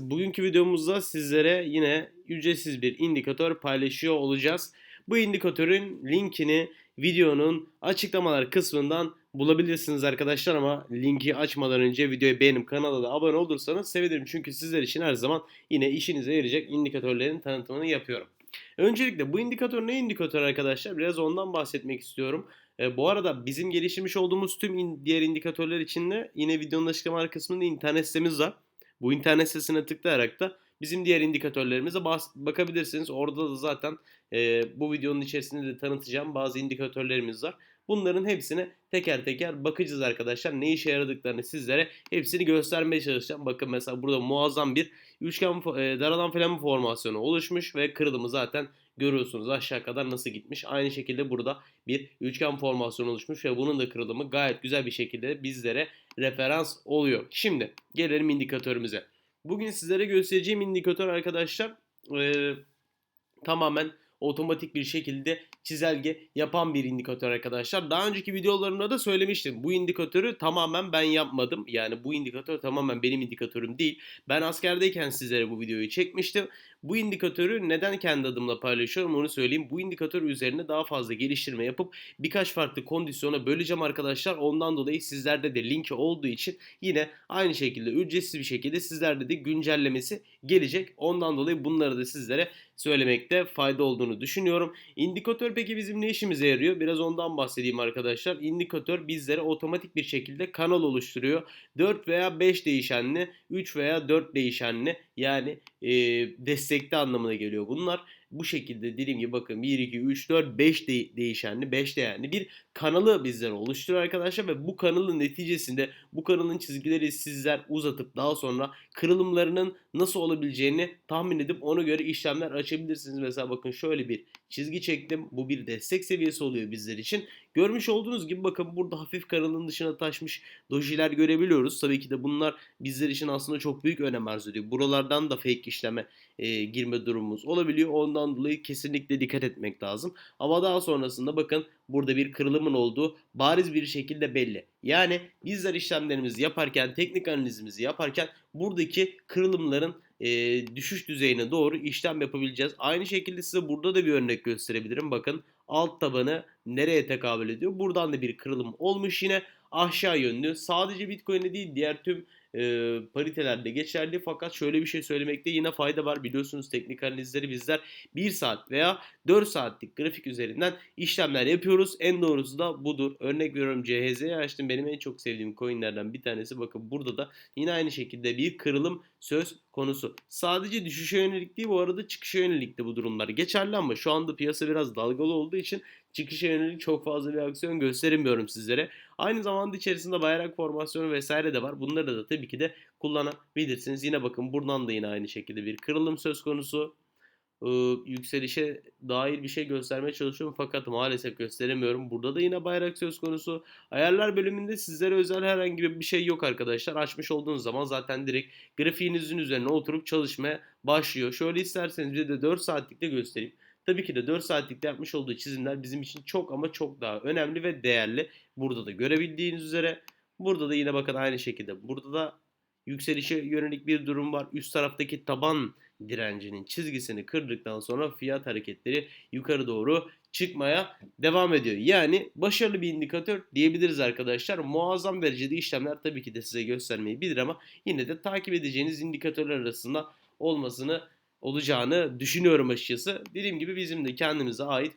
Bugünkü videomuzda sizlere yine ücretsiz bir indikatör paylaşıyor olacağız. Bu indikatörün linkini videonun açıklamalar kısmından bulabilirsiniz arkadaşlar ama linki açmadan önce videoyu beğenip kanala da abone olursanız sevinirim. Çünkü sizler için her zaman yine işinize yarayacak indikatörlerin tanıtımını yapıyorum. Öncelikle bu indikatör ne indikatör arkadaşlar? Biraz ondan bahsetmek istiyorum. E, bu arada bizim geliştirmiş olduğumuz tüm in- diğer indikatörler için de yine videonun açıklamalar kısmında internet sitemiz var. Bu internet sitesine tıklayarak da bizim diğer indikatörlerimize bakabilirsiniz. Orada da zaten e, bu videonun içerisinde de tanıtacağım bazı indikatörlerimiz var. Bunların hepsine teker teker bakacağız arkadaşlar. Ne işe yaradıklarını sizlere hepsini göstermeye çalışacağım. Bakın mesela burada muazzam bir üçgen e, daralan filamen formasyonu oluşmuş ve kırılımı zaten görüyorsunuz aşağı kadar nasıl gitmiş. Aynı şekilde burada bir üçgen formasyonu oluşmuş ve bunun da kırılımı gayet güzel bir şekilde bizlere referans oluyor. Şimdi gelelim indikatörümüze. Bugün sizlere göstereceğim indikatör arkadaşlar e, tamamen otomatik bir şekilde çizelge yapan bir indikatör arkadaşlar. Daha önceki videolarımda da söylemiştim. Bu indikatörü tamamen ben yapmadım. Yani bu indikatör tamamen benim indikatörüm değil. Ben askerdeyken sizlere bu videoyu çekmiştim. Bu indikatörü neden kendi adımla paylaşıyorum onu söyleyeyim. Bu indikatör üzerine daha fazla geliştirme yapıp birkaç farklı kondisyona böleceğim arkadaşlar. Ondan dolayı sizlerde de linki olduğu için yine aynı şekilde ücretsiz bir şekilde sizlerde de güncellemesi gelecek. Ondan dolayı bunları da sizlere söylemekte fayda olduğunu düşünüyorum. İndikatör peki bizim ne işimize yarıyor? Biraz ondan bahsedeyim arkadaşlar. İndikatör bizlere otomatik bir şekilde kanal oluşturuyor. 4 veya 5 değişenli, 3 veya 4 değişenli yani e, destekli anlamına geliyor bunlar. Bu şekilde dediğim gibi bakın 1, 2, 3, 4, 5 de- değişenli, 5 değerli bir kanalı bizlere oluşturuyor arkadaşlar ve bu kanalın neticesinde bu kanalın çizgileri sizler uzatıp daha sonra kırılımlarının nasıl olabileceğini tahmin edip ona göre işlemler açabilirsiniz. Mesela bakın şöyle bir çizgi çektim. Bu bir destek seviyesi oluyor bizler için. Görmüş olduğunuz gibi bakın burada hafif kanalın dışına taşmış dojiler görebiliyoruz. Tabii ki de bunlar bizler için aslında çok büyük önem arz ediyor. Buralardan da fake işleme e, girme durumumuz olabiliyor. Ondan dolayı kesinlikle dikkat etmek lazım. Ama daha sonrasında bakın burada bir kırılımın olduğu bariz bir şekilde belli. Yani bizler işlemlerimizi yaparken, teknik analizimizi yaparken buradaki kırılımların e, düşüş düzeyine doğru işlem yapabileceğiz. Aynı şekilde size burada da bir örnek gösterebilirim. Bakın alt tabanı nereye tekabül ediyor? Buradan da bir kırılım olmuş yine aşağı yönlü. Sadece Bitcoin'e değil diğer tüm e, paritelerde geçerli fakat şöyle bir şey söylemekte yine fayda var. Biliyorsunuz teknik analizleri bizler 1 saat veya 4 saatlik grafik üzerinden işlemler yapıyoruz. En doğrusu da budur. Örnek veriyorum CHZ'yi açtım. Benim en çok sevdiğim coinlerden bir tanesi. Bakın burada da yine aynı şekilde bir kırılım söz konusu. Sadece düşüşe yönelik değil bu arada çıkışa yönelik de bu durumlar geçerli ama şu anda piyasa biraz dalgalı olduğu için çıkışa yönelik çok fazla bir aksiyon gösteremiyorum sizlere. Aynı zamanda içerisinde bayrak formasyonu vesaire de var. Bunları da tabii ki de kullanabilirsiniz. Yine bakın buradan da yine aynı şekilde bir kırılım söz konusu. Ee, yükselişe dair bir şey göstermeye çalışıyorum fakat maalesef gösteremiyorum. Burada da yine bayrak söz konusu. Ayarlar bölümünde sizlere özel herhangi bir şey yok arkadaşlar. Açmış olduğunuz zaman zaten direkt grafiğinizin üzerine oturup çalışmaya başlıyor. Şöyle isterseniz bir de 4 saatlikte göstereyim. Tabii ki de 4 saatlikte yapmış olduğu çizimler bizim için çok ama çok daha önemli ve değerli. Burada da görebildiğiniz üzere. Burada da yine bakın aynı şekilde. Burada da yükselişe yönelik bir durum var. Üst taraftaki taban direncinin çizgisini kırdıktan sonra fiyat hareketleri yukarı doğru çıkmaya devam ediyor. Yani başarılı bir indikatör diyebiliriz arkadaşlar. Muazzam derecede işlemler tabii ki de size göstermeyi bilir ama yine de takip edeceğiniz indikatörler arasında olmasını olacağını düşünüyorum açıkçası. Dediğim gibi bizim de kendimize ait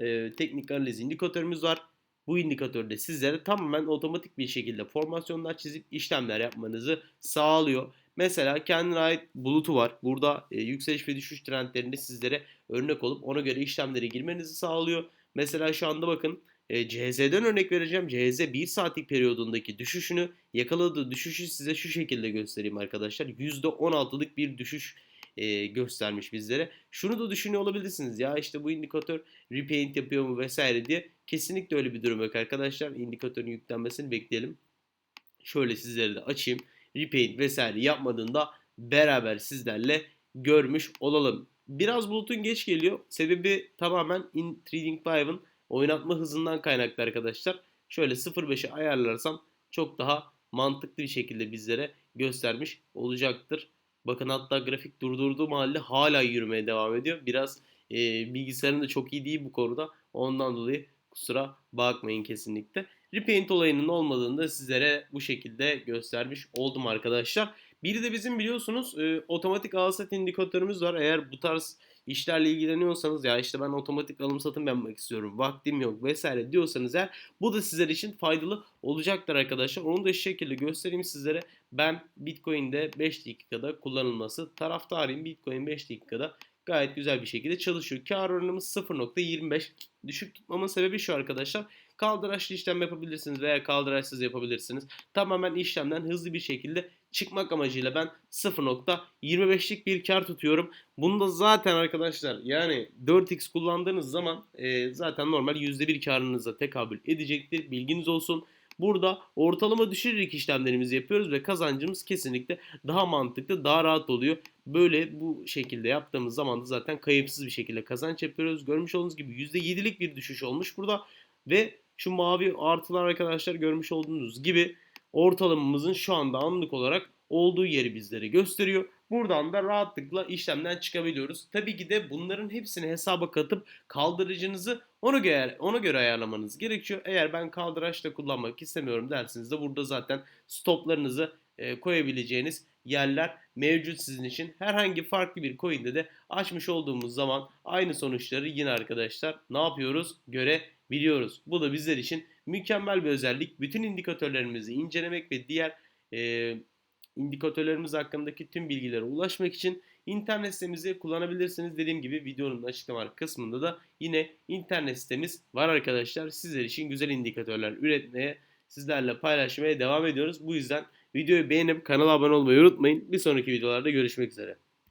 e, teknik analiz indikatörümüz var. Bu indikatörde sizlere tamamen otomatik bir şekilde formasyonlar çizip işlemler yapmanızı sağlıyor. Mesela kendine ait bulutu var. Burada e, yükseliş ve düşüş trendlerinde sizlere örnek olup ona göre işlemlere girmenizi sağlıyor. Mesela şu anda bakın e, CHZ'den örnek vereceğim. CHZ 1 saatlik periyodundaki düşüşünü yakaladığı düşüşü size şu şekilde göstereyim arkadaşlar. %16'lık bir düşüş e, göstermiş bizlere. Şunu da düşünüyor olabilirsiniz. Ya işte bu indikatör repaint yapıyor mu vesaire diye. Kesinlikle öyle bir durum yok arkadaşlar. İndikatörün yüklenmesini bekleyelim. Şöyle sizlere de açayım. Repaint vesaire yapmadığında beraber sizlerle görmüş olalım. Biraz bulutun geç geliyor. Sebebi tamamen in Trading 5'ın oynatma hızından kaynaklı arkadaşlar. Şöyle 0.5'e ayarlarsam çok daha mantıklı bir şekilde bizlere göstermiş olacaktır. Bakın hatta grafik durdurduğum halde hala yürümeye devam ediyor. Biraz e, bilgisayarım da çok iyi değil bu konuda. Ondan dolayı kusura bakmayın kesinlikle. Repaint olayının olmadığını da sizlere bu şekilde göstermiş oldum arkadaşlar. Bir de bizim biliyorsunuz e, otomatik al sat indikatörümüz var. Eğer bu tarz işlerle ilgileniyorsanız ya işte ben otomatik alım satım yapmak istiyorum. Vaktim yok vesaire diyorsanız eğer bu da sizler için faydalı olacaktır arkadaşlar. Onu da şu şekilde göstereyim sizlere. Ben Bitcoin'de 5 dakikada kullanılması taraftarıyım. Bitcoin 5 dakikada gayet güzel bir şekilde çalışıyor. Kar oranımız 0.25. Düşük tutmamın sebebi şu arkadaşlar. Kaldıraçlı işlem yapabilirsiniz veya kaldıraçsız yapabilirsiniz. Tamamen işlemden hızlı bir şekilde çıkmak amacıyla ben 0.25'lik bir kar tutuyorum. Bunu da zaten arkadaşlar yani 4x kullandığınız zaman e, zaten normal %1 karınıza tekabül edecektir. Bilginiz olsun. Burada ortalama düşürerek işlemlerimizi yapıyoruz ve kazancımız kesinlikle daha mantıklı, daha rahat oluyor. Böyle bu şekilde yaptığımız zaman da zaten kayıpsız bir şekilde kazanç yapıyoruz. Görmüş olduğunuz gibi %7'lik bir düşüş olmuş burada ve şu mavi artılar arkadaşlar görmüş olduğunuz gibi ortalamamızın şu anda anlık olarak olduğu yeri bizlere gösteriyor. Buradan da rahatlıkla işlemden çıkabiliyoruz. Tabii ki de bunların hepsini hesaba katıp kaldırıcınızı ona göre, ona göre ayarlamanız gerekiyor. Eğer ben kaldıraçla kullanmak istemiyorum dersiniz de burada zaten stoplarınızı e, koyabileceğiniz yerler mevcut sizin için. Herhangi farklı bir coin'de de açmış olduğumuz zaman aynı sonuçları yine arkadaşlar ne yapıyoruz? Görebiliyoruz. Bu da bizler için mükemmel bir özellik. Bütün indikatörlerimizi incelemek ve diğer e, indikatörlerimiz hakkındaki tüm bilgilere ulaşmak için internet sitemizi kullanabilirsiniz. Dediğim gibi videonun açıklama kısmında da yine internet sitemiz var arkadaşlar. Sizler için güzel indikatörler üretmeye, sizlerle paylaşmaya devam ediyoruz. Bu yüzden videoyu beğenip kanala abone olmayı unutmayın. Bir sonraki videolarda görüşmek üzere.